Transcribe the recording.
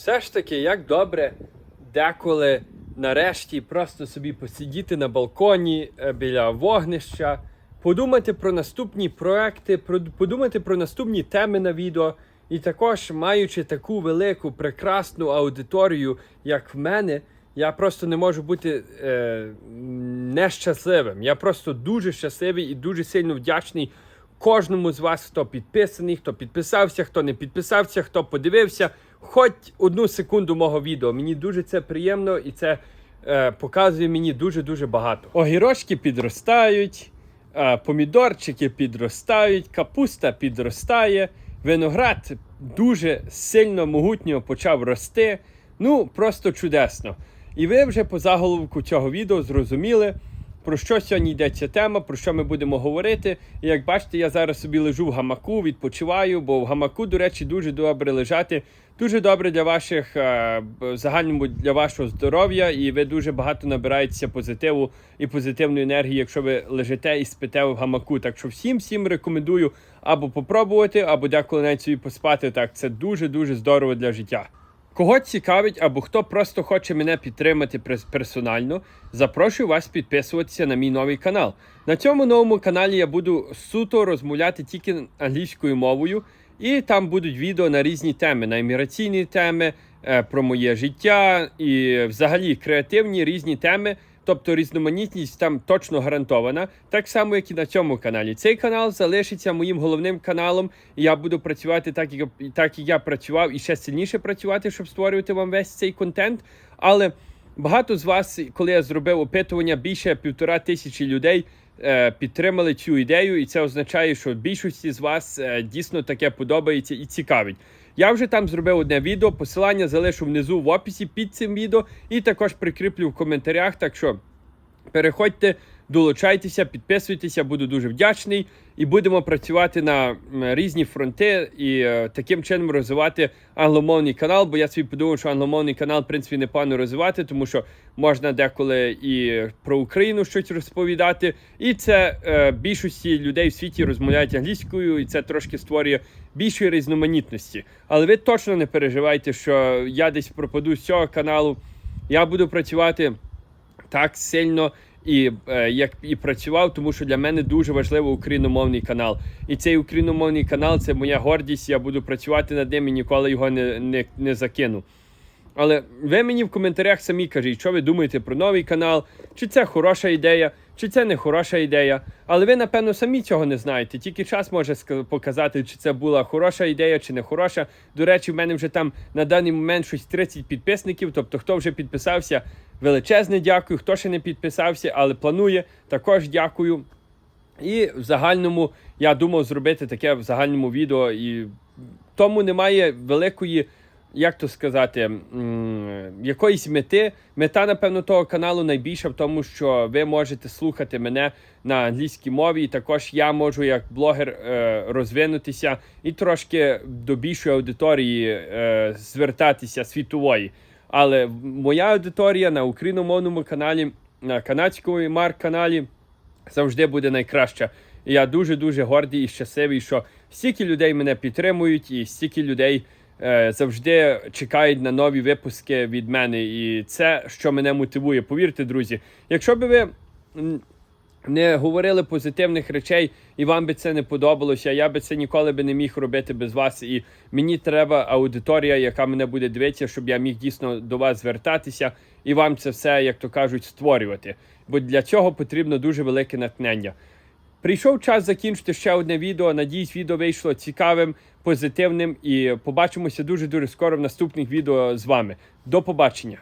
Все ж таки, як добре деколи нарешті просто собі посидіти на балконі е, біля вогнища, подумати про наступні проекти, подумати про наступні теми на відео. І також, маючи таку велику прекрасну аудиторію, як в мене, я просто не можу бути е, нещасливим. Я просто дуже щасливий і дуже сильно вдячний кожному з вас, хто підписаний, хто підписався, хто не підписався, хто подивився хоч одну секунду мого відео. Мені дуже це приємно і це е, показує мені дуже-дуже багато. Огірочки підростають, е, помідорчики підростають, капуста підростає, виноград дуже сильно могутньо почав рости. Ну, просто чудесно. І ви вже по заголовку цього відео зрозуміли, про що сьогодні йдеться тема, про що ми будемо говорити. І як бачите, я зараз собі лежу в гамаку, відпочиваю, бо в гамаку, до речі, дуже добре лежати. Дуже добре для ваших е, загальному для вашого здоров'я, і ви дуже багато набираєтеся позитиву і позитивної енергії, якщо ви лежите і спите в гамаку. Так що всім всім рекомендую або попробувати, або деколи навіть собі поспати. Так це дуже дуже здорово для життя. Кого цікавить або хто просто хоче мене підтримати персонально, запрошую вас підписуватися на мій новий канал. На цьому новому каналі я буду суто розмовляти тільки англійською мовою, і там будуть відео на різні теми, на імміграційні теми, е, про моє життя і взагалі креативні різні теми. Тобто різноманітність там точно гарантована, так само, як і на цьому каналі. Цей канал залишиться моїм головним каналом, і я буду працювати так, як, так, як я працював, і ще сильніше працювати, щоб створювати вам весь цей контент. Але багато з вас, коли я зробив опитування, більше півтора тисячі людей е, підтримали цю ідею, і це означає, що більшості з вас е, дійсно таке подобається і цікавить. Я вже там зробив одне відео. Посилання залишу внизу в описі під цим відео, і також прикріплю в коментарях. Так що переходьте, долучайтеся, підписуйтеся, буду дуже вдячний. І будемо працювати на різні фронти і е, таким чином розвивати англомовний канал. Бо я собі подумав, що англомовний канал, в принципі, непогано розвивати, тому що можна деколи і про Україну щось розповідати. І це е, більшості людей в світі розмовляють англійською, і це трошки створює більшої різноманітності. Але ви точно не переживайте, що я десь пропаду з цього каналу. Я буду працювати так сильно і е, як і працював, тому що для мене дуже важливо україномовний канал. І цей україномовний канал це моя гордість. Я буду працювати над ним і ніколи його не, не, не закину. Але ви мені в коментарях самі кажіть, що ви думаєте про новий канал, чи це хороша ідея, чи це не хороша ідея. Але ви, напевно, самі цього не знаєте. Тільки час може показати, чи це була хороша ідея, чи не хороша. До речі, в мене вже там на даний момент щось 30 підписників. Тобто, хто вже підписався, величезне дякую. Хто ще не підписався, але планує, також дякую. І в загальному я думав зробити таке в загальному відео, і тому немає великої, як то сказати, якоїсь мети. Мета, напевно, того каналу найбільша в тому, що ви можете слухати мене на англійській мові. І також я можу як блогер е, розвинутися і трошки до більшої аудиторії е, звертатися світової. Але моя аудиторія на україномовному каналі, на канадському марк каналі завжди буде найкраща. Я дуже дуже гордий і щасливий, що стільки людей мене підтримують, і стільки людей завжди чекають на нові випуски від мене. І це що мене мотивує. Повірте, друзі, якщо би ви. Не говорили позитивних речей, і вам би це не подобалося. Я би це ніколи би не міг робити без вас. І мені треба аудиторія, яка мене буде дивитися, щоб я міг дійсно до вас звертатися і вам це все, як то кажуть, створювати. Бо для цього потрібно дуже велике натхнення. Прийшов час закінчити ще одне відео. Надіюсь, відео вийшло цікавим, позитивним. І побачимося дуже дуже скоро в наступних відео з вами. До побачення!